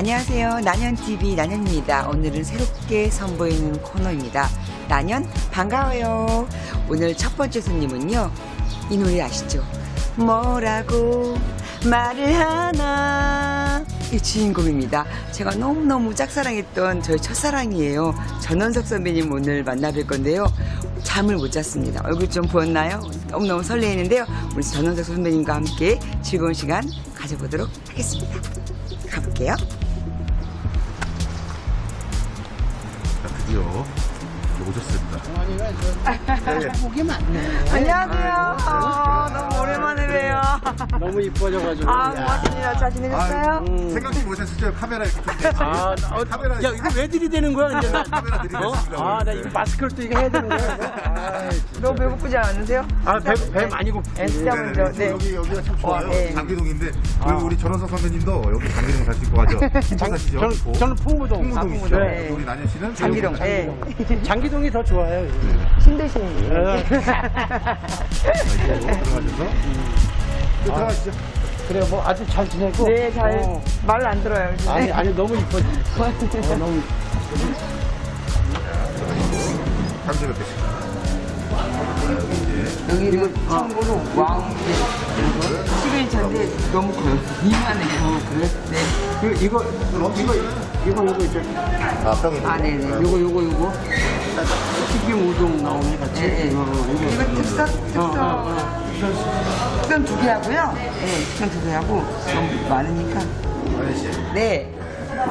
안녕하세요. 난현TV 난현입니다. 오늘은 새롭게 선보이는 코너입니다. 난현 반가워요. 오늘 첫 번째 손님은요. 이 노래 아시죠? 뭐라고 말을 하나 이 주인공입니다. 제가 너무너무 짝사랑했던 저희 첫사랑이에요. 전원석 선배님 오늘 만나뵐 건데요. 잠을 못 잤습니다. 얼굴 좀 보였나요? 너무너무 설레이는데요. 우리 전원석 선배님과 함께 즐거운 시간 가져보도록 하겠습니다. 가볼게요. 자, 드디어 오셨습니다. 복이 많네. 안녕하세요. 아, 너무 오랜만에 봬요. 너무 이뻐져가지고. 아, 야. 고맙습니다. 잘 지내셨어요? 아, 생각지 못했을 카메라 이렇게. 아, 나- 어, 카메라 야, 이거 왜 들이대는 거야, 이제? 나? 카메라 어? 들이댔습니다. 아, 나 이거 마스크를 또 이거 해야 되는 거야. 이거? 아이, 진짜. 너무 배고프지 않으세요? 아, 배, 배 많이 고프 네, 진짜 네네네. 먼저. 네. 여기, 여기가 참 좋아요. 어, 네. 장기동인데, 그리고 우리 전원석 선배님도 여기 장기동 사실 거 가죠. 김포 사시죠? 저는. 저는 풍무동. 풍무동이시죠? 네. 그리고 우리 난현 씨는 장기동. 네. 장기동 이 더 좋아요. 힘드신 어. 들어가셔서. 또 들어가시죠. 그래, 뭐 아주 잘 지내고. 네, 잘, 어. 말 안 들어요. 요즘에. 아니, 아니, 너무 이뻐지. 어, 너무. 잠시 뵙겠습니다. 여기는 참고로 왕 11차인데 너무 커요. 이만해요. 그래? 네. 그, 이거, 이거, 이거, 이거, 이제. 아, 평이. 아, 네네. 요거, 요거, 요거. 튀김 우동 같이. 네, 네. 어, 이거. 이거 특선, 특선. 어, 어, 어. 특선 두 개 하고요. 네, 특선 두 개 하고 너무 많으니까. 난현 씨, 네.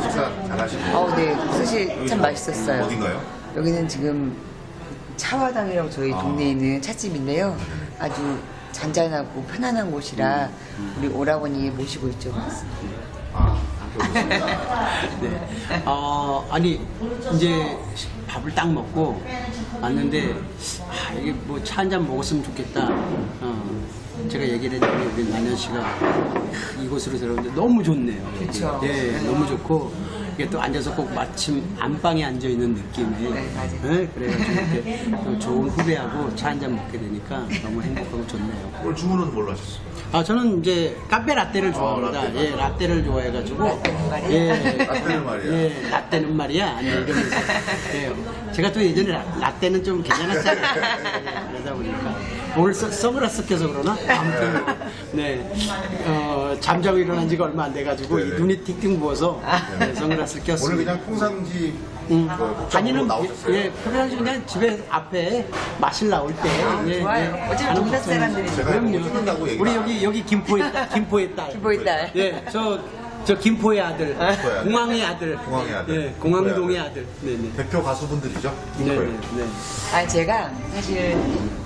식사 잘 하시고. 어, 네. 스시 참 맛있었어요. 어딘가요? 여기는 지금 차화당이라고 저희 동네에 있는 찻집인데요. 아주 잔잔하고 편안한 곳이라 우리 오라버니 모시고 왔습니다. 아, 네. 어, 아니, 이제 밥을 딱 먹고 왔는데, 아, 이게 뭐 차 한 잔 먹었으면 좋겠다. 어, 제가 얘기를 했더니 우리 난현 씨가 크, 이곳으로 들어오는데 너무 좋네요. 그쵸. 예, 너무 좋고. 이게 또 앉아서 꼭 마침 안방에 앉아 있는 느낌에. 네, 맞아요. 예, 그래가지고 이렇게 또 좋은 후배하고 차 한 잔 먹게 되니까 너무 행복하고 좋네요. 오늘 주문은 뭘로 하셨어요? 아, 저는 이제 카페 라떼를 좋아합니다. 라떼. 예, 라떼를 좋아해가지고. 라떼는 말이야? 예. 라떼는 말이야. 예, 라떼는 말이야. 아니, 이러면서. 예. 제가 또 예전에 라, 라떼는 좀 괜찮았잖아요. 그러다 보니까. 오늘 서, 선글라스 껴서 그러나? 아무튼. 네. 어, 잠자고 일어난 지가 얼마 안 돼가지고 이 네네. 눈이 틱틱 부어서 네, 선글라스를 꼈습니다. 오늘 그냥 평상시 음. 그 다니는 나오셨어요? 예, 평상시 그냥 집에 앞에 마실 나올 때 예, 좋아요. 어차피 하는 동네 복장이- 사람들이니까. 제가 뭐 그럼요. 찍는다고 우리 안 여기 여기 김포의 딸, 김포의 딸. 딸. 예, 저. 저 김포의 아들, 아들. 공항의 아들, 공항의 아들. 예, 공항동의 아들, 네네, 대표 가수분들이죠? 네네, 김포에. 네. 아 제가 사실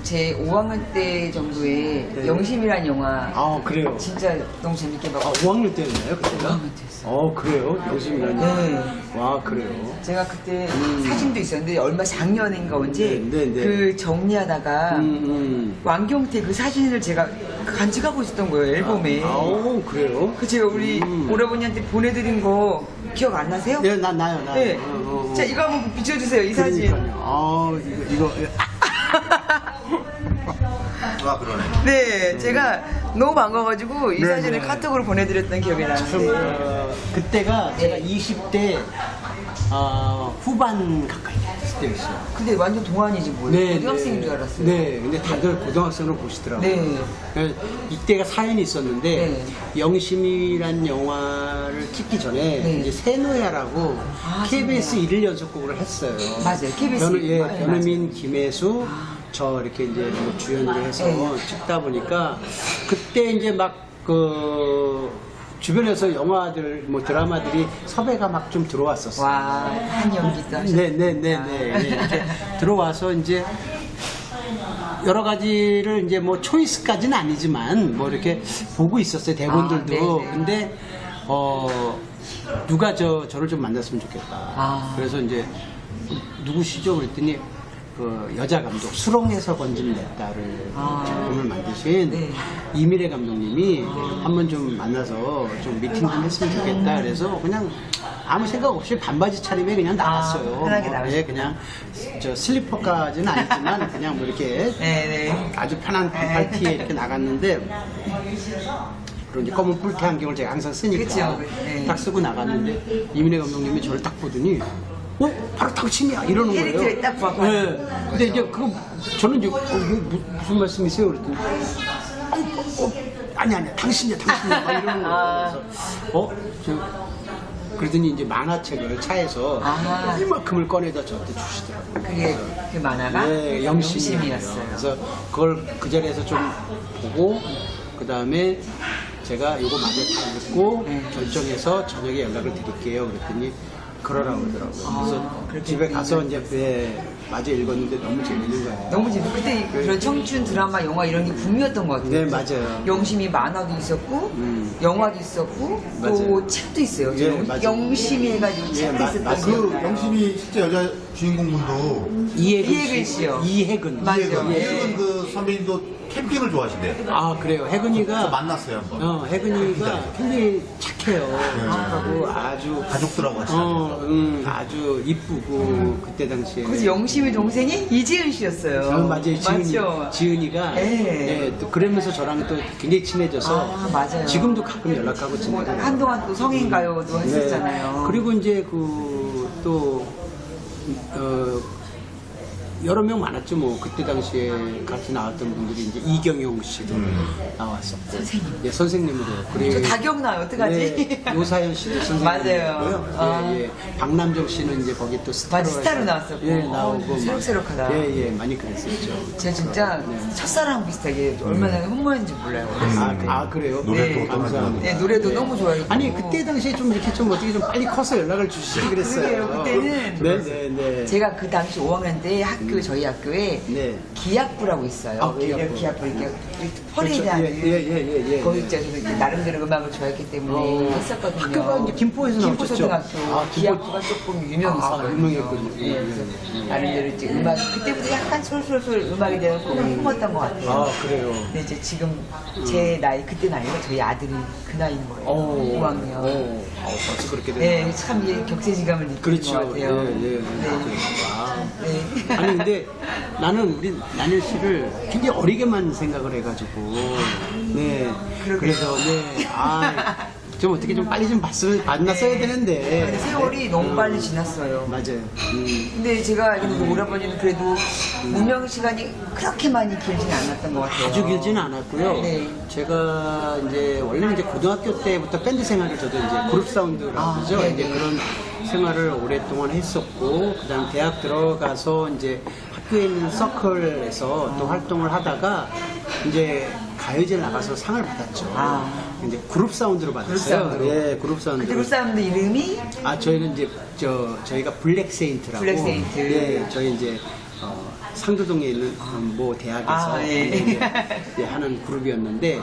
제 5학년 때 정도에 네. 영심이란 영화 아 그래요. 진짜 너무 재밌게 아, 봤고 5학년 때였나요 그때가? 5학년 때였 어 그래요, 영심이라니. 네. 와 그래요. 제가 그때 사진도 있었는데 얼마 작년인가 언제 음. 네, 네, 네. 그 정리하다가 음, 음. 왕경태 그 사진을 제가 간직하고 있었던 거예요 앨범에. 아, 오 그래요? 그 제가 우리 음. 오라버니한테 보내드린 거 기억 안 나세요? 네, 나 나요, 나요. 네. 어, 어, 어. 자 이거 한번 비춰주세요 이 사진. 그러니까요. 아 이거 이거 아, 그러네. 네, 제가 너무 반가워가지고 이 네, 사진을 네. 카톡으로 보내드렸던 기억이 나는데. 어, 그때가 제가 20대 어, 후반 가까이 됐을 때였어요. 근데 완전 동안이지 뭐. 고등학생인 줄 알았어요. 네, 근데 다들 고등학생으로 보시더라고요. 네. 그래서 이때가 사연이 있었는데 네. 영심이란 영화를 찍기 전에 네. 이제 세노야라고 아, KBS 일일 연속곡을 했어요. 맞아요. KBS 변, 예, 맞아요. 변우민, 김혜수, 저 이렇게 이제 뭐 주연으로 해서 네. 찍다 보니까 그때 이제 막그 주변에서 영화들 뭐 드라마들이 섭외가 막 좀 들어왔었어요. 와, 한 연기도 하셨 네네네네 이렇게 들어와서 이제 여러 가지를 이제 뭐 초이스까지는 아니지만 뭐 이렇게 보고 있었어요 대본들도 아, 네네. 근데 어 누가 저 저를 좀 만났으면 좋겠다 아. 그래서 이제 누구시죠 그랬더니 그 여자 감독 수롱에서 건진 내 딸을 아. 작품을 만드신 네. 이미래 감독님이 한번 좀 만나서 좀 미팅 좀 했으면 좋겠다 그래서 그냥 아무 생각 없이 반바지 차림에 그냥 나갔어요. 아, 편하게 뭐, 나가셨구나. 예, 그냥 저 슬리퍼까지는 아니지만 그냥 뭐 이렇게 네네. 아주 편한 반팔티에 이렇게 나갔는데 그리고 이제 검은 뿔테 안경을 제가 항상 쓰니까 그쵸, 네. 딱 쓰고 나갔는데 이민혜 감독님이 저를 딱 보더니 어 바로 당신이야 이러는 거예요. 캐릭터에 딱 봐봐. 네. 근데 이제 그 저는 이제 어, 무- 무슨 말씀이세요? 그랬더니 어, 어, 어, 아니 아니 당신이야 당신이야 막 이러는 아. 거예요. 그래서 어 저 그러더니 이제 만화책을 차에서 아. 이만큼을 꺼내다 저한테 주시더라고요. 그게 그 만화가 네, 영심이었어요. 그래서 그걸 그 자리에서 좀 보고 그 다음에 제가 요거 마저 다 읽고 네. 결정해서 저녁에 연락을 드릴게요. 그랬더니 그러라고 그러더라고요. 아, 그래서 집에 가서 이제 네, 마저 읽었는데 너무 재밌는 거예요. 너무 재밌 그때 그런 청춘 드라마 영화 이런 게 붐이었던 것 같아요. 네, 맞아요. 영심이 만화도 있었고 음. 영화도 있었고 또 맞아요. 책도 있어요. 예, 맞아요. 영심이 해가지고 예, 책도 마- 있었던 맞아요. 그 기억나요. 영심이 실제 여자 주인공분도 이해근 이해근 씨요. 이해근. 맞아요. 이해근, 예. 그 선배님도 캠핑을 좋아하신대. 아 그래요. 혜근이가 저 만났어요 한번. 어, 혜근이가 굉장히 착해요. 착하고 아주 가족들하고 같이. 어, 음, 아주 이쁘고 그때 당시에. 그래서 영심이 동생이 이지은 씨였어요. 어, 맞아요. 지은이, 맞죠? 지은이가 예. 예, 또 그러면서 저랑 또 굉장히 친해져서 아, 맞아요. 지금도 가끔 연락하고 뭐 지내요. 한동안 또 성인가요도 했었잖아요. 네. 그리고 이제 그또 어, 여러 명 많았죠. 뭐 그때 당시에 같이 나왔던 분들이 이제 이경영 씨도 나왔었고, 선생님. 예, 선생님으로. 그리고 저다 기억나요. 어떡하지? 네, 요사연 씨도 선생님이고요. 맞아요. 아. 예, 예. 박남정 씨는 이제 거기 또 스타로 맞아, 스타로 나왔었고. 예, 나오고 어, 새록새록하다. 예, 예, 많이 그랬었죠. 제가 진짜 첫사랑 비슷하게 얼마나 흥모였는지 몰라요. 아, 아 그래요? 노래도 네. 감사합니다. 네, 노래도 너무 좋아요. 아니 그때 당시에 좀 이렇게 좀 어떻게 좀 빨리 커서 연락을 주시지 그랬어요. 그러게요, 그때는. 네네네. 네. 제가 그 당시 5학년 때 학교 저희 학교에 네. 기악부라고 있어요. 아, 기악부. 이렇게 기악부 이렇게 펄에 그렇죠. 대한 예, 예, 예, 예, 예. 거기 있죠. 저도 이제 나름대로 음악을 좋아했기 때문에 어. 했었거든요. 학교가 이제 김포에서 나오셨죠? 김포초등학교 아, 김포- 기악부가 조금 유명했었거든요. 아, 유명했군요. 예, 그래서 나름대로 이제 음악 그때부터 약간 솔솔솔 음악에 대한 꿈을 품었던 것 같아요. 아 그래요. 근데 이제 지금 제 나이 그때 나이가 저희 아들이 그 나이인 거예요. 어, 5학년. 어, 어, 벌써 그렇게 되나? 네, 참 이게 격세지감을 느끼는 그렇죠. 것 같아요. 예, 예. 네. 와. 네. 아니 근데 나는 우리 난일 씨를 굉장히 어리게만 생각을 해가지고 네 그러게요. 그래서 네아 좀 어떻게 좀 빨리 좀 봤으면 만났어야 되는데 세월이 너무 빨리 지났어요. 맞아요. 음. 근데 제가 알기로도 오라버니는 그래도 무명 시간이 그렇게 많이 길진 않았던 것 같아요. 아주 길지는 않았고요. 네. 제가 이제 원래는 이제 고등학교 때부터 밴드 생활을 저도 이제 그룹 사운드라고 아, 그러죠. 네네. 이제 그런 생활을 오랫동안 했었고 그다음 대학 들어가서 이제 학교에 있는 서클에서 또 활동을 하다가 이제 가요제 나가서 상을 받았죠. 아. 이제 그룹 사운드로 받았어요. 사운드로. 예, 그룹 사운드. 그때 그 사람들 이름이 아 저희는 이제 저 저희가 블랙 세인트라고 블랙 세인트. 예 저희 이제 어, 상도동에 있는 음, 모 대학에서 아, 예. 이제, 이제 하는 그룹이었는데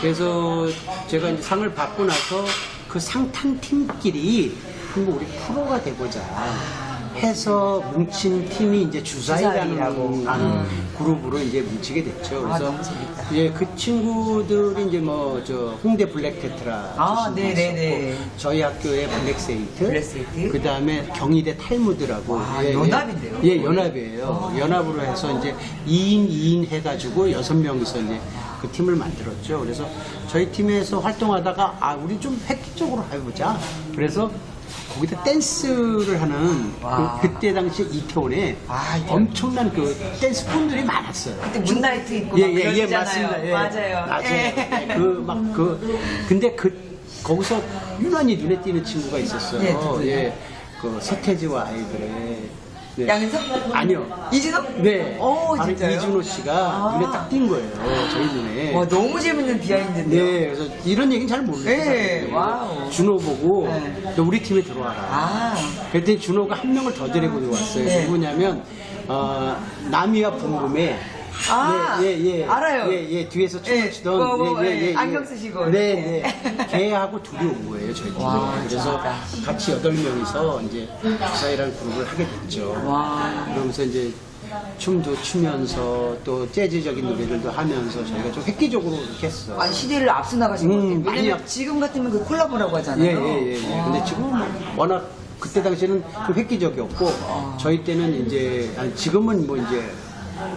그래서 제가 이제 상을 받고 나서 그 상탄 팀끼리 한번 우리 프로가 돼보자. 해서 뭉친 팀이 이제 주사위라는 주사위라고. 하는 그룹으로 이제 뭉치게 됐죠. 아, 그래서. 예, 그 친구들이 이제 뭐 저 홍대 블랙 테트라 아, 출신도 네네네. 있었고 저희 학교의 블랙 세인트, 블랙 세인트. 그 다음에 경희대 탈무드라고 와, 예, 연합인데요? 예, 연합이에요. 연합으로 해서 이제 2인 2인 해가지고 여섯 명이서 이제 그 팀을 만들었죠. 그래서 저희 팀에서 활동하다가 아 우리 좀 획기적으로 해보자. 그래서 거기다 댄스를 하는 와. 그, 때 당시 이태원에 아, 이태원. 엄청난 그 댄스 꾼들이 많았어요. 그때 문나이트 입고 예, 막 예, 예. 맞습니다. 예. 맞아요. 맞아요. 예. 그, 막, 그, 근데 그, 거기서 유난히 눈에 띄는 친구가 있었어요. 예? 예. 그 서태지와 아이들의. 네. 양현석? 아니요. 이진호? 네. 오, 바로 진짜요? 이준호 씨가 아. 눈에 딱 띈 거예요. 저희 눈에. 와, 너무 재밌는 비하인드인데요. 네, 그래서 이런 얘기는 잘 모르겠어요. 네, 와우. 준호 보고 네. 너 우리 팀에 들어와라. 아, 그랬더니 준호가 한 명을 더 데리고 들어왔어요. 네. 누구냐면 어, 남이와 붕금의 아, 예, 예, 예. 알아요. 예, 예, 뒤에서 춤을 예, 추던 그거 뭐, 예, 안경 쓰시고 네. 네. 걔하고 둘이 온 거예요, 저희 팀에. 와, 그래서. 같이 여덟 명이서 이제 주사이라는 그룹을 하게 됐죠. 와. 그러면서 이제 춤도 추면서 또 재즈적인 노래들도 하면서 저희가 좀 획기적으로 이렇게 했어요. 아니, 시대를 앞서 나가신 것 음, 같아요. 많이 왜냐면 앞- 지금 같으면 그 콜라보라고 예, 하잖아요. 예, 예, 예. 와. 근데 지금은 뭐 워낙 그때 당시에는 좀 획기적이었고 아. 저희 때는 이제 아니, 지금은 뭐 이제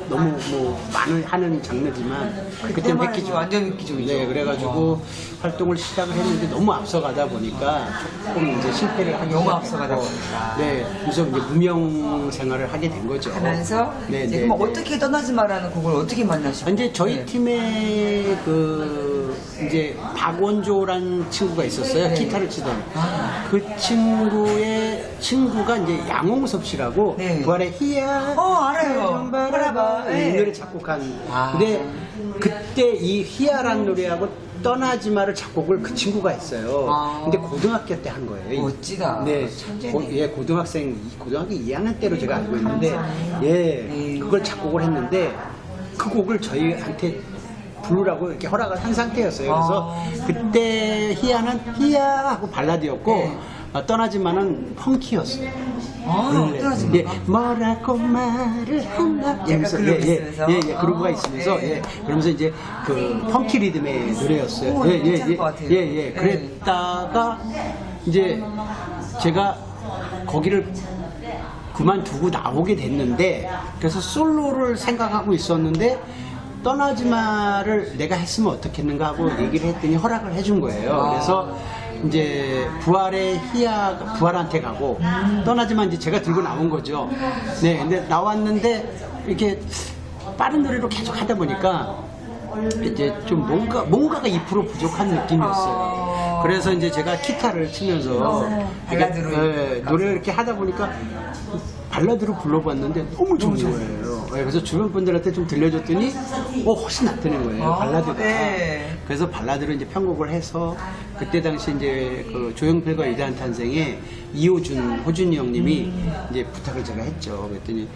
너무 뭐 많은 하는 장르지만 그때 는 획기적 해도 완전 획기적이죠. 네, 그래가지고 활동을 시작을 했는데 너무 앞서가다 보니까 조금 이제 실패를 하게 너무 시작했고, 앞서가다 보니까. 네, 그래서 이제 무명 생활을 하게 된 거죠. 하면서 네, 이제 네, 그럼 네. 어떻게 떠나지 마라는 곡을 어떻게 만나시고? 이제 저희 네. 팀에 그 이제 박원조란 친구가 있었어요. 네. 기타를 치던. 아. 그 친구의 친구가 이제 양홍섭 씨라고 네. 부활의 희야. 어, 알아요. 좀 바라봐. 바라 봐. 네. 이 노래 작곡한. 아. 근데 그때 이 희야란 노래하고 떠나지 마를 작곡을 그 친구가 했어요. 아. 근데 고등학교 때 한 거예요. 멋지다. 네. 천재네. 고, 예, 고등학생, 고등학교 2학년 때로 제가 알고 있는데, 예, 네. 그걸 작곡을 했는데, 그 곡을 저희한테 부르라고 이렇게 허락을 한 상태였어요. 그래서 아. 그때 희야는 희야 하고 발라드였고, 네. 어, 떠나지만은 펑키였어요. 아, 원래. 떠나지 예, 마. 뭐라고 말을 하나 이러면서 그루브 예, 예? 예, 예, 그루브가 아, 있으면서 네. 예, 그러면서 이제 그 펑키 리듬의 노래였어요. 오, 예, 예, 괜찮을 예, 것 같아요. 예, 예. 네. 그랬다가 이제 제가 거기를 그만두고 나오게 됐는데 그래서 솔로를 생각하고 있었는데 떠나지 마를 내가 했으면 어떻겠는가 하고 얘기를 했더니 허락을 해준 거예요. 아. 그래서 이제 부활의 희야 부활한테 가고 떠나지만 이제 제가 들고 나온 거죠. 네, 근데 나왔는데 이렇게 빠른 노래로 계속 하다 보니까 이제 좀 뭔가 뭔가가 2% 부족한 느낌이었어요. 그래서 이제 제가 기타를 치면서 어, 발라드로 예, 노래를 이렇게 하다 보니까 발라드로 불러봤는데 너무 좋은 거예요. 예, 그래서 주변 분들한테 좀 들려줬더니 어 훨씬 낫다는 거예요. 아, 발라드가. 네. 그래서 발라드를 이제 편곡을 해서 그때 당시 이제 그 조용필과 위대한 탄생에 이호준 호준이 형님이 이제 부탁을 제가 했죠. 그랬더니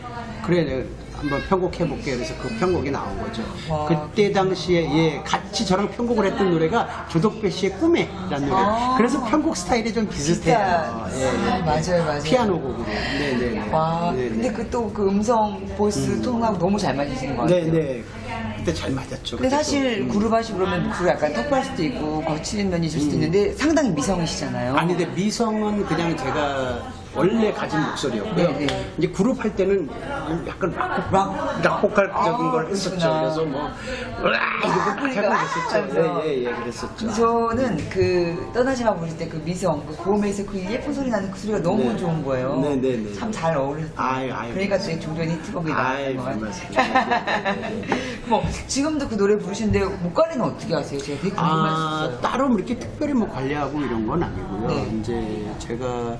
그래 내가 한번 편곡해 볼게. 그래서 그 편곡이 나온 거죠. 와. 그때 당시에 예 같이 저랑 편곡을 했던 노래가 조덕배 씨의 꿈에라는 노래. 아. 그래서 편곡 스타일이 좀 비슷해요. 비슷한. 예, 예. 맞아요, 맞아요. 피아노 곡으로. 네네. 와, 근데 그 또 그 음성 보이스 톤하고 너무 잘 맞으시는 것 같아요. 네네. 그때 잘 맞았죠. 근데 그때도. 사실 음. 그룹 하시고 그러면 그 약간 턱발 수도 있고 거칠은 면이 있을 수도 있는데 상당히 미성이시잖아요. 아니 근데 미성은 그냥 제가 원래 가진 목소리였고요. 네, 네. 이제 그룹 할 때는 약간 락, 락. 락보컬적인 아, 걸 했었죠. 그렇구나. 그래서 뭐 으아 이거 목소리가 하고 그랬었죠. 하면서. 예예예 예, 그랬었죠. 근데 저는 그 떠나지 마 부를 때 그 미성, 그 고음에서 그 예쁜 소리 나는 그 소리가 너무 네. 좋은 거예요. 네, 네, 네. 참 잘 어울렸어요. 아유, 아유. 그러니까 또 종전 히트곡이 나왔던 것별 같아요. 말씀. 뭐 지금도 그 노래 부르시는데 목관리는 어떻게 하세요? 제가 되게 아, 궁금했어요. 따로 뭐 이렇게 특별히 뭐 관리하고 이런 건 아니고요. 네. 이제 제가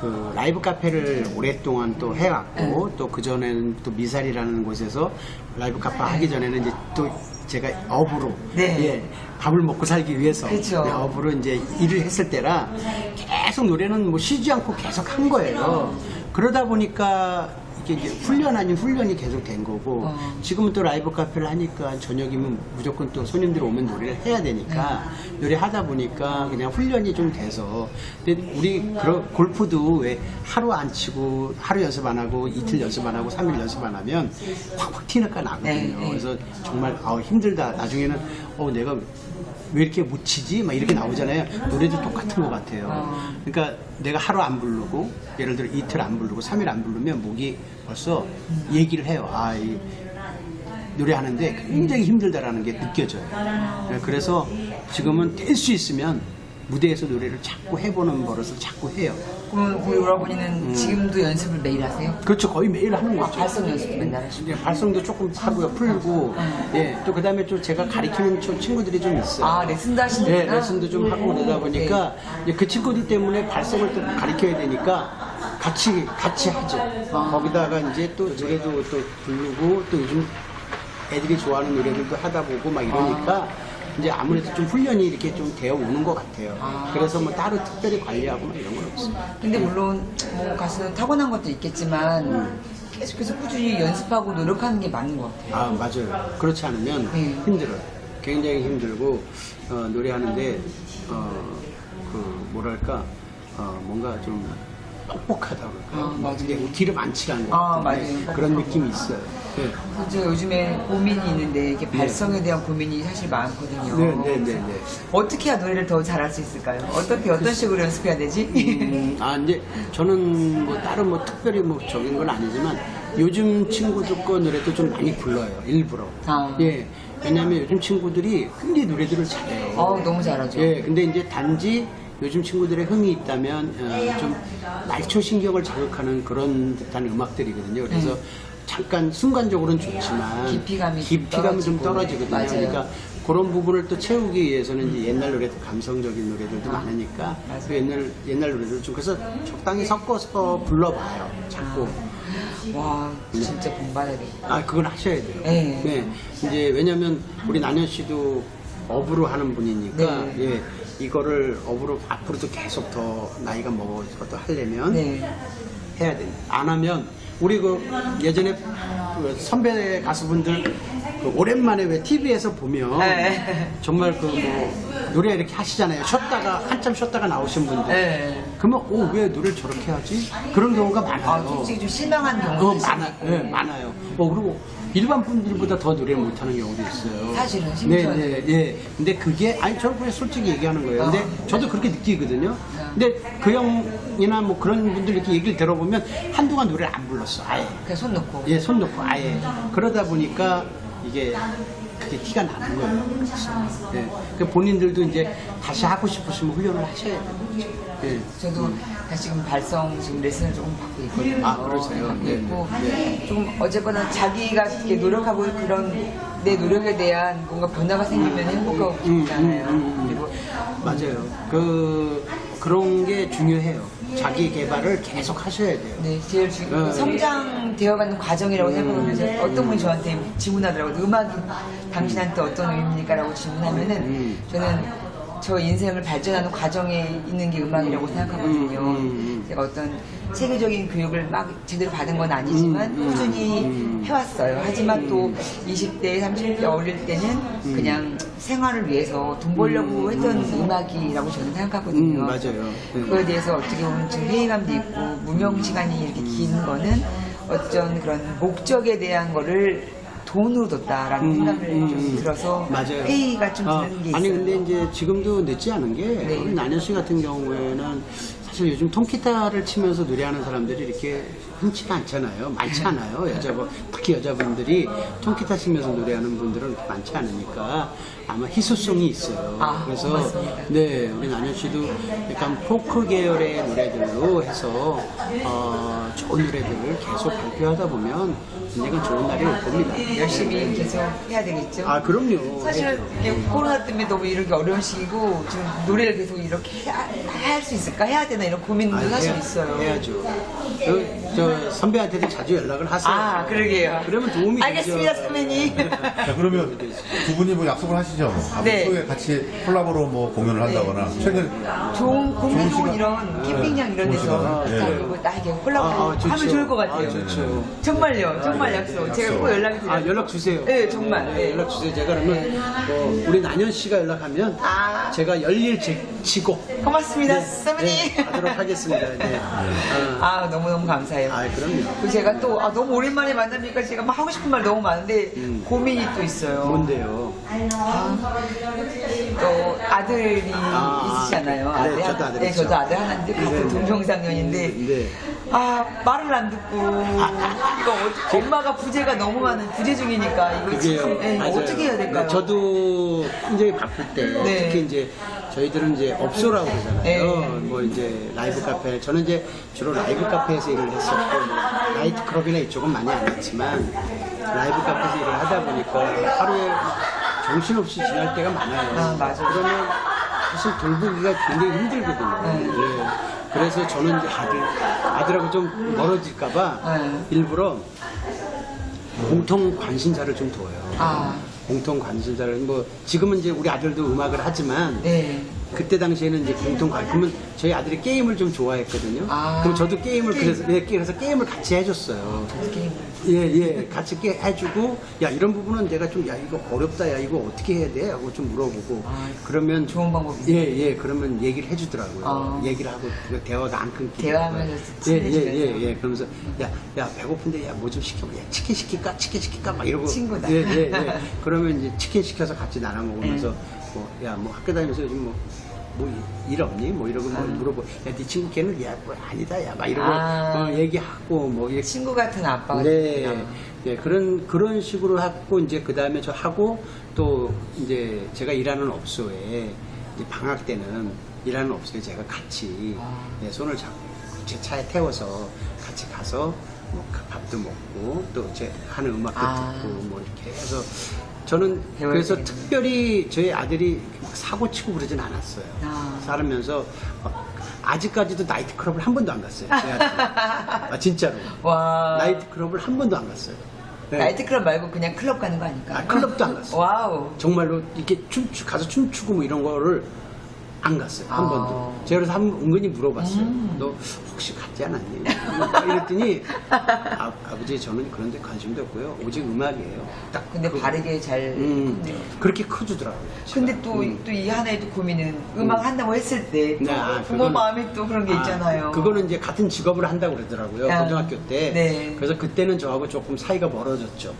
그 라이브 카페를 오랫동안 또 해왔고 또 그전에는 또 미살이라는 곳에서 라이브 카페 하기 전에는 이제 또 제가 업으로 네. 예, 밥을 먹고 살기 위해서 그쵸. 네, 업으로 이제 일을 했을 때라 계속 노래는 뭐 쉬지 않고 계속 한 거예요. 그러다 보니까 이게 이제 훈련 아닌 훈련이 계속 된 거고 어. 지금은 또 라이브 카페를 하니까 저녁이면 무조건 또 손님들 오면 노래를 해야 되니까 네. 노래 하다 보니까 그냥 훈련이 좀 돼서 근데 우리 그런 골프도 왜 하루 안 치고 하루 연습 안 하고 이틀 연습 안 하고 삼일 연습 안 하면 확확 티가 나거든요. 네, 네. 그래서 정말 아, 힘들다. 나중에는 어 내가 왜 이렇게 못 치지? 막 이렇게 나오잖아요. 노래도 똑같은 것 같아요. 어. 그러니까 내가 하루 안 부르고 예를 들어 이틀 안 부르고 삼일 안 부르면 목이 벌써 얘기를 해요. 아, 이 노래하는데 굉장히 힘들다라는 게 느껴져요. 네, 그래서 지금은 될수 있으면 무대에서 노래를 자꾸 해보는 버릇을 자꾸 해요. 그럼 우리 음. 오라버니는 지금도 연습을 매일 하세요? 그렇죠. 거의 매일 하는 아, 거죠. 발성 연습도 맨날 하시고. 예, 발성도 조금 하고요, 풀고, 예, 또 그 다음에 좀 제가 가리키는 좀 친구들이 좀 있어요. 아, 레슨도 하시는구나. 네, 레슨도 좀 하고 그러다 보니까 이제 그 친구들 때문에 발성을 또 가르쳐야 되니까 같이 같이 하죠. 거기다가 이제 또 노래도 또 부르고 또 요즘 애들이 좋아하는 노래들도 하다 보고 막 이러니까 이제 아무래도 좀 훈련이 이렇게 좀 되어 오는 것 같아요. 그래서 뭐 따로 특별히 관리하고 막 이런 건 없어요. 근데 물론 뭐 가수는 타고난 것도 있겠지만 음. 계속해서 꾸준히 연습하고 노력하는 게 맞는 것 같아요. 아 맞아요. 그렇지 않으면 네. 힘들어요. 굉장히 힘들고 어, 노래하는데 어, 그 뭐랄까 어, 뭔가 좀 뻑뻑하다 그럴까. 아, 맞아요. 이게 기름 안 칠한 거 아, 같은 맞아요. 그런 느낌이 있어요. 네. 그래서 제가 요즘에 고민이 있는데 이렇게 발성에 대한 고민이 사실 많거든요. 네, 네, 네, 네. 어떻게 해야 노래를 더 잘할 수 있을까요? 어떻게 어떤 식으로 연습해야 되지? 음, 아 이제 저는 뭐 다른 뭐 특별히 뭐 적인 건 아니지만 요즘 친구들 거 노래도 좀 많이 불러요. 일부러. 아. 예. 왜냐면 요즘 친구들이 굉장히 노래들을 잘해요. 어, 너무 잘하죠. 예, 근데 이제 단지 요즘 친구들의 흥이 있다면 어, 좀 말초 신경을 자극하는 그런 듯한 음악들이거든요. 그래서 네. 잠깐 순간적으로는 좋지만 깊이감이 좀 깊이감이 좀. 떨어지거든요. 맞아요. 그러니까 그런 부분을 또 채우기 위해서는 이제 옛날 노래도 감성적인 노래들도 많으니까 맞아요. 그 옛날 옛날 노래들 좀 그래서 적당히 섞어서 불러봐요. 자꾸. 와, 진짜 본받아야겠다. 아, 그건 하셔야 돼요. 네. 이제 왜냐면 우리 난현 씨도 업으로 하는 분이니까 네. 예. 이거를 업으로 앞으로도 계속 더 나이가 먹어서 하려면 네. 해야 돼. 안 하면 우리 그 예전에 그 선배 가수분들 그 오랜만에 왜 TV에서 보면 네. 정말 그뭐 노래 이렇게 하시잖아요. 쉬었다가 한참 쉬었다가 나오신 분들. 네. 그러면 어왜 노래를 저렇게 하지? 그런 경우가 많아요. 아, 솔직히 좀 실망한 어, 경우도 많아. 예, 많아요. 어, 그리고 일반 분들보다 더 노래를 못하는 경우도 있어요. 사실은, 심지어. 네, 네, 예. 근데 그게, 아니, 저는 그냥 솔직히 얘기하는 거예요. 근데 아. 저도 그렇게 느끼거든요. 근데 그 형이나 뭐 그런 분들 이렇게 얘기를 들어보면 한동안 노래를 안 불렀어, 아예. 그냥 손 놓고. 예, 손 놓고 아예. 그러다 보니까 이게 그게 티가 나는 거예요. 예. 그 본인들도 이제 다시 하고 싶으시면 훈련을 하셔야 돼요. 예. 저도 다시금 발성 지금 레슨을 조금 받고 있거든요. 아, 그러세요? 받고 네, 있고 네. 좀 어쨌거나 자기가 이렇게 노력하고 그런 내 노력에 대한 뭔가 변화가 생기면 행복하고 음, 기쁘잖아요. 음, 음, 음. 그리고 맞아요. 그 그런 게 중요해요. 자기 개발을 계속 하셔야 돼요. 네, 제일 중요한 네. 성장되어가는 과정이라고 생각하면서 어떤 분이 저한테 질문하더라고요. 음악이 당신한테 어떤 의미입니까 라고 질문하면은 음. 저는 저 인생을 발전하는 과정에 있는 게 음악이라고 생각하거든요. 음, 음, 음. 제가 어떤 체계적인 교육을 막 제대로 받은 건 아니지만 꾸준히 음. 해왔어요. 하지만 또 20대, 30대 어릴 때는 그냥 생활을 위해서 돈 벌려고 했던 음악이라고 저는 생각하거든요. 음, 맞아요. 네. 그거에 대해서 어떻게 보면 좀 회의감도 있고 무명 시간이 이렇게 긴 거는 어떤 그런 목적에 대한 거를 돈으로 뒀다라는 생각을 좀 들어서 음, 맞아요. 회의가 좀 어, 드는 게 있어요. 아니 근데 이제 지금도 늦지 않은 게 네. 우리 난현 씨 같은 경우에는 사실 요즘 통기타를 치면서 노래하는 사람들이 이렇게 흔치가 않잖아요. 많지 네. 않아요. 여자분 특히 여자분들이 통기타 치면서 노래하는 분들은 많지 않으니까 아마 희소성이 있어요. 아, 그래서 고맙습니다. 네 우리 난현 씨도 약간 포크 계열의 노래들로 해서 어, 좋은 노래들을 계속 발표하다 보면 언젠가 좋은 날이 올 겁니다. 열심히 계속 해야 되겠죠. 아 그럼요. 사실 이게 코로나 때문에 너무 이렇게 어려운 시기고 지금 노래를 계속 이렇게 할 수 있을까 해야 되나 이런 고민도 아, 사실 해야- 있어요. 해야죠. 그, 저 선배한테도 자주 연락을 하세요. 아 그러게요. 그러면 도움이 알겠습니다 되죠. 선배님. 자, 그러면 두 분이 뭐 약속을 하시죠? 네. 앞으로 같이 콜라보로 뭐 공연을 한다거나. 최근 좋은 공연 시간. 이런 네. 캠핑장 이런 좋은 데서 시간. 네. 딱 이거 딱 이렇게 콜라보 아, 아, 좋죠. 하면 좋을 것 같아요. 아, 좋죠. 정말요, 정말 약속. 제가 꼭 연락을 드려요. 아 연락 주세요. 네, 정말. 네. 연락 주세요. 제가 그러면 뭐 우리 난현 씨가 연락하면 아. 제가 열일 지- 지고 고맙습니다, 선배님. 네, 하도록 하겠습니다. 네. 아, 아 너무 너무 감사해요. 아, 그럼요. 그리고 제가 또 아, 너무 오랜만에 만나니까 제가 막 하고 싶은 말 너무 많은데 고민이 또 있어요. 음. 뭔데요? 또 아들이 아, 있으시잖아요. 네, 아들, 저도 아들 네, 있죠. 저도 아들 하나인데 같은 네, 네. 동종상년인데 네. 아 말을 안 듣고 이거 어, 엄마가 부재가 너무 많은 부재 중이니까 이거. 참, 네, 맞아요. 어떻게 해야 될까요? 네, 저도 굉장히 바쁠 때 네. 특히 이제 저희들은 이제 업소라고 그러잖아요. 네. 뭐 이제 라이브 카페 저는 이제 주로 라이브 카페에서 일을 했었고 뭐 나이트 클럽이나 이쪽은 많이 안 했지만 라이브 카페에서 일을 하다 보니까 하루에 정신없이 지날 때가 많아요. 아, 맞아요. 그러면 사실 돌보기가 굉장히 힘들거든요. 네. 예. 그래서 저는 이제 아들 아들하고 좀 멀어질까봐 네. 일부러 공통 관심사를 좀 둬요. 아 공통 관심사를 뭐 지금은 이제 우리 아들도 음악을 하지만 네. 그때 당시에는 이제 공통 관 그러면 저희 아들이 게임을 좀 좋아했거든요. 아, 그럼 저도 게임을 게임. 그래서 예, 그래서 게임을 같이 해줬어요. 게임. 예, 예, 같이 게 해주고, 야, 이런 부분은 내가 좀, 야, 이거 어렵다, 야, 이거 어떻게 해야 돼? 하고 좀 물어보고, 아, 그러면. 좋은 방법이네요. 예, 예, 그러면 얘기를 해주더라고요. 아. 얘기를 하고, 그 대화가 안 끊기고. 대화하면서 예, 예, 친해지면서. 예, 예. 그러면서, 야, 야, 배고픈데, 야, 뭐 좀 시켜. 야, 치킨 시킬까? 치킨 시킬까? 막 이러고. 친구다. 예, 예, 예. 그러면 이제 치킨 시켜서 같이 나눠 먹으면서, 네. 뭐, 야, 뭐 학교 다니면서 요즘 뭐, 뭐일 없니? 뭐 이러고 뭐 물어보. 야, 네 친구 걔는 야, 뭐 아니다, 야, 막 이러고 아. 어, 얘기하고 뭐 이렇게 친구 같은 아빠가 네, 됐구나. 네 그런 그런 식으로 하고 이제 그 다음에 저 하고 또 이제 제가 일하는 업소에 이제 방학 때는 일하는 업소에 제가 같이 아. 네, 손을 잡고 제 차에 태워서 같이 가서 뭐 밥도 먹고 또 제 하는 음악도 아. 듣고 뭐 이렇게 해서 저는 그래서. 특별히 저희 아들이 막 사고 치고 그러진 않았어요. 아. 살면서 막 아직까지도 나이트클럽을 한 번도 안 갔어요. 아 진짜로. 와. 나이트클럽을 한 번도 안 갔어요. 네. 나이트클럽 말고 그냥 클럽 가는 거 아닐까? 아, 클럽도 안 갔어요. 와우. 정말로 이렇게 춤추 가서 춤추고 뭐 이런 거를 안 갔어요 한 아. 음. 번도. 제가 그래서 한, 은근히 물어봤어요. 너 혹시 갔지 않았니? 이랬더니 아, 아버지 저는 그런 데 관심도 없고요. 오직 음악이에요. 딱. 근데 그- 바르게 잘. 음, 했네요. 그렇게 커주더라고요. 근데 제가. 또, 음. 또 이 하나의 또 고민은 음악 한다고 했을 때, 또 네, 아, 부모 그거는- 마음이 또 그런 게 아, 있잖아요. 그거는 이제 같은 직업을 한다고 그러더라고요. 아, 고등학교 때. 네. 그래서 그때는 저하고 조금 사이가 멀어졌죠.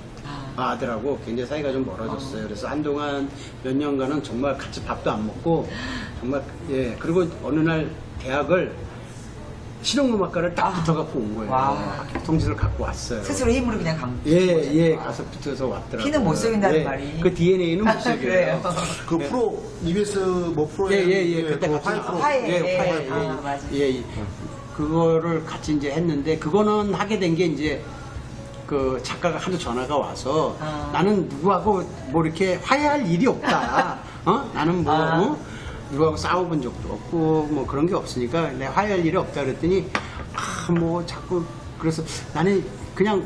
아. 아, 아들하고 굉장히 사이가 좀 멀어졌어요. 그래서 한동안 몇 년간은 정말 같이 밥도 안 먹고 정말 예 그리고 어느 날 대학을 실용음악과를 딱 붙어갖고 온 거예요. 와. 학교 통지를 갖고 왔어요. 스스로 힘으로 그냥 강. 예, 예, 가서 붙어서 왔더라고요. 피는 못 속인다는 예, 말이. 그 DNA는 못 속여요. 그래요. 그 프로 EBS 뭐 프로에 예, 예, 예. 그때 그 같이 화이 프로 화해. 예, 예, 화해. 아, 예, 맞아. 예, 예. 그거를 같이 이제 했는데 그거는 하게 된 게 이제 그 작가가 하도 전화가 와서 아. 나는 누구하고 뭐 이렇게 화해할 일이 없다. 어? 나는 뭐 아. 어? 누구하고 싸워본 적도 없고 뭐 그런 게 없으니까 내 화해할 일이 없다 그랬더니 아 뭐 자꾸 그래서 나는 그냥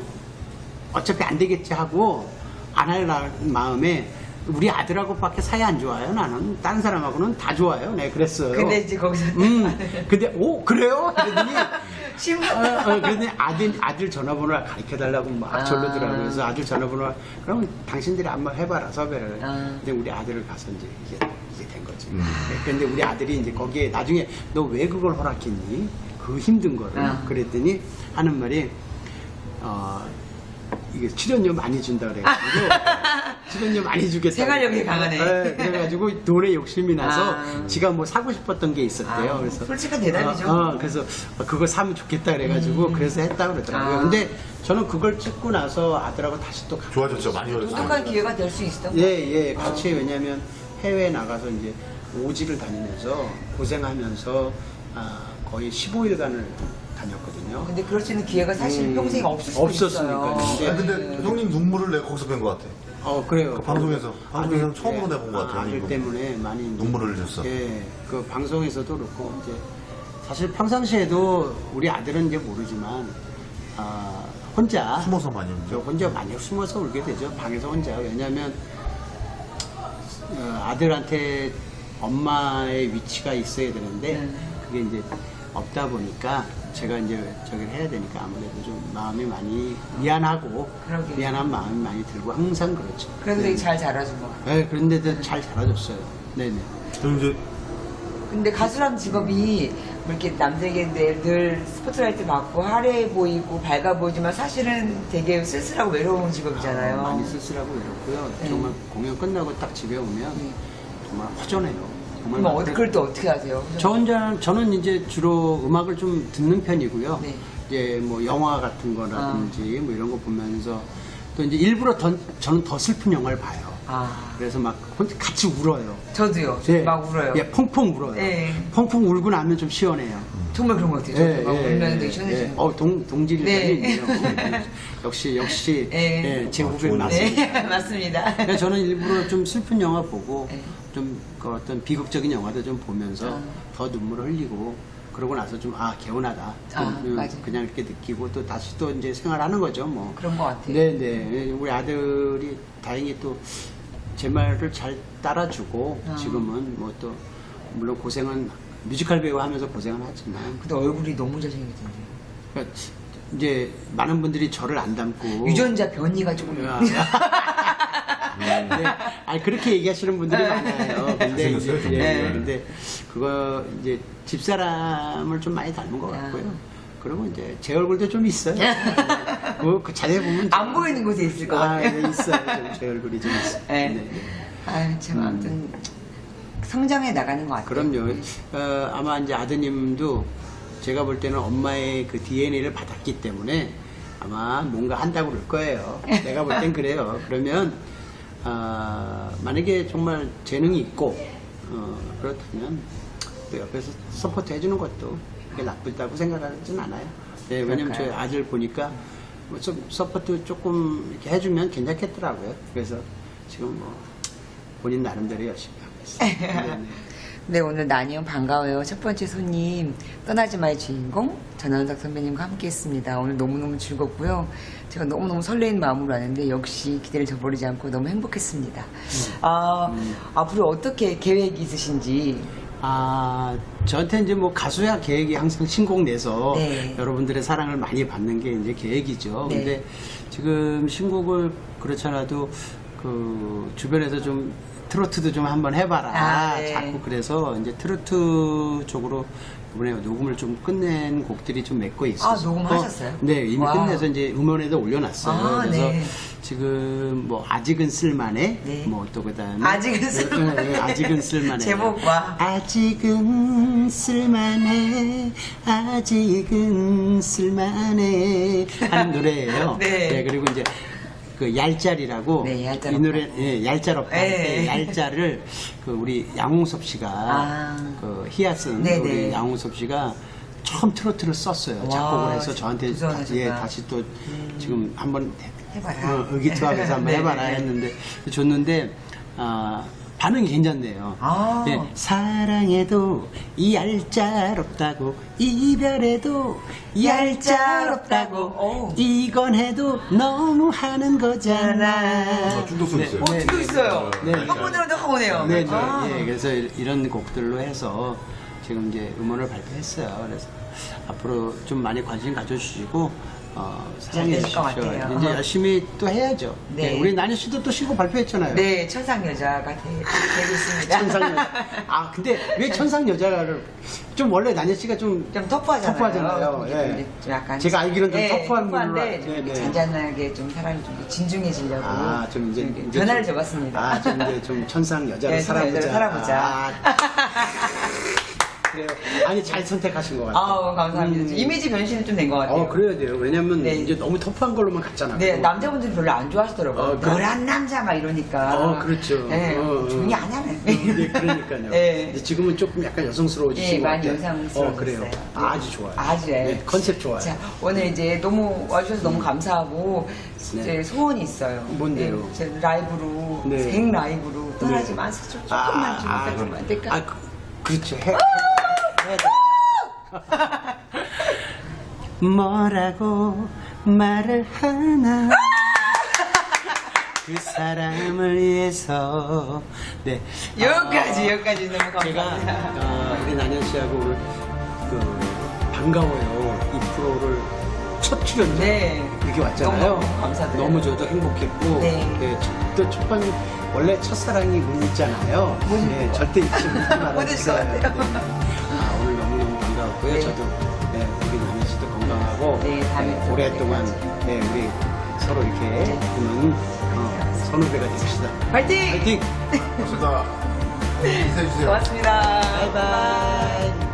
어차피 안 되겠지 하고 안 할 마음에 우리 아들하고밖에 사이 안 좋아요. 나는 다른 사람하고는 다 좋아요. 네, 그랬어요. 근데 이제 거기서. 음, 근데 오 그래요? 그러더니 심 어, 어, 아들 아들 전화번호를 가르쳐 달라고 막 아. 졸르더라고요. 그래서 아들 전화번호 그럼 당신들이 한번 해봐라 섭외를. 아. 근데 우리 아들을 가서 이제 이게 이게 된 거지. 네, 근데 우리 아들이 이제 거기에 나중에 너 왜 그걸 허락했니? 그 힘든 거를 아. 그랬더니 하는 말이 어. 이게 출연료 많이 준다 그래가지고 출연료 많이 주겠다. 생활력이 강하네. 네, 그래가지고 돈에 욕심이 나서 아. 지가 뭐 사고 싶었던 게 있었대요. 아, 그래서 솔직한 대답이죠. 어, 어, 그래서 그거 사면 좋겠다 그래가지고 그래서 했다 그러더라고요. 아. 근데 저는 그걸 찍고 나서 아들하고 다시 또 가- 좋아졌죠 많이 좋아졌어요. 똑똑한 기회가 될 수 있었던 예, 거 예, 같이 왜냐면 해외에 나가서 이제 오지를 다니면서 고생하면서 아, 거의 15일간을 다녔거든요. 근데 그럴 수 있는 기회가 사실 음, 평생에 없을 수도 없었으니까요. 있어요. 아, 근데 형님 눈물을 내가 거기서 뵌 것 같아. 어, 그래요. 그 방송에서, 방송에서는 처음으로 내본 것 같아요, 아들 이거. 때문에 많이 눈물을 흘렸어. 예, 그 방송에서도 그렇고 이제 사실 평상시에도 우리 아들은 이제 모르지만 아, 혼자 숨어서 많이 저 울죠. 혼자 많이 숨어서 울게 되죠. 방에서 혼자. 왜냐하면 어, 아들한테 엄마의 위치가 있어야 되는데 네. 그게 이제 없다 보니까 제가 이제 저기를 해야 되니까 아무래도 좀 마음이 많이 미안하고 그러게요. 미안한 마음이 많이 들고 항상 그렇죠. 그래서 네. 잘 자라준 것 같아요. 네, 그런데도 잘 자라줬어요. 네네. 그럼 이제 근데 가수라는 직업이 뭐 이렇게 남들에게 늘, 늘 스포트라이트 받고 화려해 보이고 밝아 보이지만 사실은 되게 쓸쓸하고 외로운 직업이잖아요. 많이 쓸쓸하고 외롭고요. 네. 정말 공연 끝나고 딱 집에 오면 네. 정말 허전해요. 그럼 막 어디 그럴 때 어떻게 하세요? 저 혼자 저는 이제 주로 음악을 좀 듣는 편이고요. 네. 이제 뭐 영화 같은 거라든지 뭐 이런 거 보면서 또 이제 일부러 더, 저는 더 슬픈 영화를 봐요. 아 그래서 막 혼자 같이 울어요. 저도요. 예. 막 울어요. 예, 펑펑 울어요. 네. 펑펑 울고 나면 좀 시원해요. 정말 그런 것 같아요. 저도 막 울면 되게 시원해지는 거. 어, 동, 동질이 네. 있네요. 역시, 역시, 네. 예, 제 어, 후배 좋은 맞습니다. 네 맞습니다. 그러니까 저는 일부러 좀 슬픈 영화 보고 네. 좀 그 어떤 비극적인 영화도 좀 보면서 아. 더 눈물을 흘리고 그러고 나서 좀 아 개운하다 아, 음. 그냥 이렇게 느끼고 또 다시 또 이제 생활하는 거죠 뭐 그런 것 같아요. 네네 우리 아들이 다행히 또 제 말을 잘 따라주고 아. 지금은 뭐 또 물론 고생은 뮤지컬 배우 하면서 고생은 하지만 근데 얼굴이 너무 잘생겼던데. 그러니까 이제 많은 분들이 저를 안 닮고 유전자 변이가 조금. 네. 아니 그렇게 얘기하시는 분들이 많아요. 근데 이제 잘생겼어요, 예, 정말. 근데 그거 이제 집사람을 좀 많이 닮은 것 아. 같고요. 그리고 이제 제 얼굴도 좀 있어요. 뭐그 자세히 보면 좀- 안 보이는 곳에 있을 것 아, 같아요. 네, 있어요. 좀제 얼굴이 좀 있어요. 네. 네, 네. 아유, 참, 음. 아무튼. 성장해 나가는 것 같아요. 그럼요. 어, 아마 이제 아드님도 제가 볼 때는 엄마의 그 DNA를 받았기 때문에 아마 뭔가 한다고 그럴 거예요. 내가 볼 땐 그래요. 그러면 아, 만약에 정말 재능이 있고 어, 그렇다면 또 옆에서 서포트 해주는 것도 그게 나쁘다고 생각하진 않아요. 네, 왜냐면 저희 그럴까요? 아들 보니까 뭐좀 서포트 조금 이렇게 해주면 괜찮겠더라고요. 그래서 지금 뭐 본인 나름대로 열심히 하고 있어요. 네, 네. 네, 오늘 나니언 반가워요. 첫 번째 손님, 떠나지 마의 주인공, 전원석 선배님과 함께 했습니다. 오늘 너무너무 즐겁고요. 제가 너무너무 설레는 마음으로 왔는데, 역시 기대를 저버리지 않고 너무 행복했습니다. 아, 앞으로 어떻게 계획이 있으신지. 아, 저한테 이제 뭐 가수야 계획이 항상 신곡 내서 네. 여러분들의 사랑을 많이 받는 게 이제 계획이죠. 네. 근데 지금 신곡을 그렇잖아도 그 주변에서 좀 트로트도 좀 한번 해봐라. 아, 네. 자꾸 그래서 이제 트로트 쪽으로 이번에 녹음을 좀 끝낸 곡들이 좀몇개 있어요. 아, 녹음하셨어요? 네, 이미 와. 끝내서 이제 음원에도 올려놨어요. 아, 그래서 네. 지금 뭐 아직은 쓸만해, 네. 뭐 또 그다음에 아직은 쓸만해. 네, 네, 아직은 쓸만해. 제목과. 아직은 쓸만해 아직은 쓸만해 하는 노래예요. 네. 그리고 이제 그 얄짤이라고 네, 얄짤 이 노래 예, 얄짤없다 네. 얄짤을 그 우리 양홍섭 씨가 아. 그쓴 네, 우리 네. 양홍섭 씨가 처음 트로트를 썼어요. 와, 작곡을 해서 저한테 부지런하시다. 예, 다시 또 지금 한번 해봐라. 어, 의기투합해서 한번 네, 해봐라 네. 했는데 줬는데 아, 반응이 괜찮네요. 아. 예, 사랑해도 얄짤없다고 이별해도 얄짤없다고 오. 이건 해도 너무 하는 거잖아. 어, 중독성 있어요. 어, 듣고 있어요. 네. 한 번이라도 하고 오네요. 네, 네. 아. 예, 그래서 이런 곡들로 해서 지금 이제 음원을 발표했어요. 그래서 앞으로 좀 많이 관심 가져주시고 어, 사랑해 되실 것 주십시오. 같아요. 이제 열심히 또 해야죠. 네. 네, 우리 나니 씨도 또 신곡 발표했잖아요. 네, 천상 여자가 되, 되고 있습니다. 천상 여자. 아 근데 왜 천상 여자를 좀 원래 나니 씨가 좀 좀 터프하잖아요. 터프하잖아요. 예. 좀 약간 제가 알기로는 좀 네, 터프한 알- 좀 네, 네. 잔잔하게 좀 사람이 좀 진중해지려고 아, 좀 이제, 이렇게 이제 변화를 좀- 줘봤습니다. 아, 좀 이제 좀 천상 여자를 네, 천상 살아보자. 여자를 살아보자. 아, 그래요. 아니 잘 선택하신 것 같아요. 아우 감사합니다. 음. 이미지 변신이 좀 된 것 같아요. 어, 그래야 돼요. 왜냐면 네. 이제 너무 터프한 걸로만 갔잖아. 네, 남자분들이 별로 안 좋아하시더라고요. 어, 그래? 노란 남자 막 이러니까. 어, 그렇죠. 네, 어, 어. 조용히 안 하네. 네, 그러니까요. 네. 근데 지금은 조금 약간 여성스러워지신 예, 것 많이 같아요. 여성스러워졌어요. 어, 그래요. 네. 아주 좋아요. 아주, 예. 네, 컨셉 좋아요. 자, 오늘 이제 너무 와주셔서 너무 감사하고, 네. 이제 소원이 있어요. 뭔데요? 네, 제 라이브로, 네. 생 라이브로 떠나지 네. 마세요. 좀, 조금만 좀 아, 부탁 좀안 될까? 아, 그, 그렇죠. 해, 해, 돼. 뭐라고 말을 하나 그 사람을 위해서 네 여기까지, 여기까지 너무 제가 감사합니다. 어, 우리 난현 씨하고 오늘 그 반가워요 이 프로를 첫 출연자 네. 이렇게 왔잖아요. 너무 감사드려요. 너무 저도 행복했고 네. 첫, 또 첫번 원래 첫사랑이 문 있잖아요. 문. 네, 절대 잊지 말아주세요. 같아요. 아, 오늘 반가웠고요. 네. 저도 네, 우리 남현 씨도 건강하고 네, 다음에 또 오랫동안. 네, 우리 서로 이렇게 보는 어, 선후배가 됩시다. 화이팅! 파이팅! 고맙습니다. 인사해주세요. 고맙습니다. 바이바이.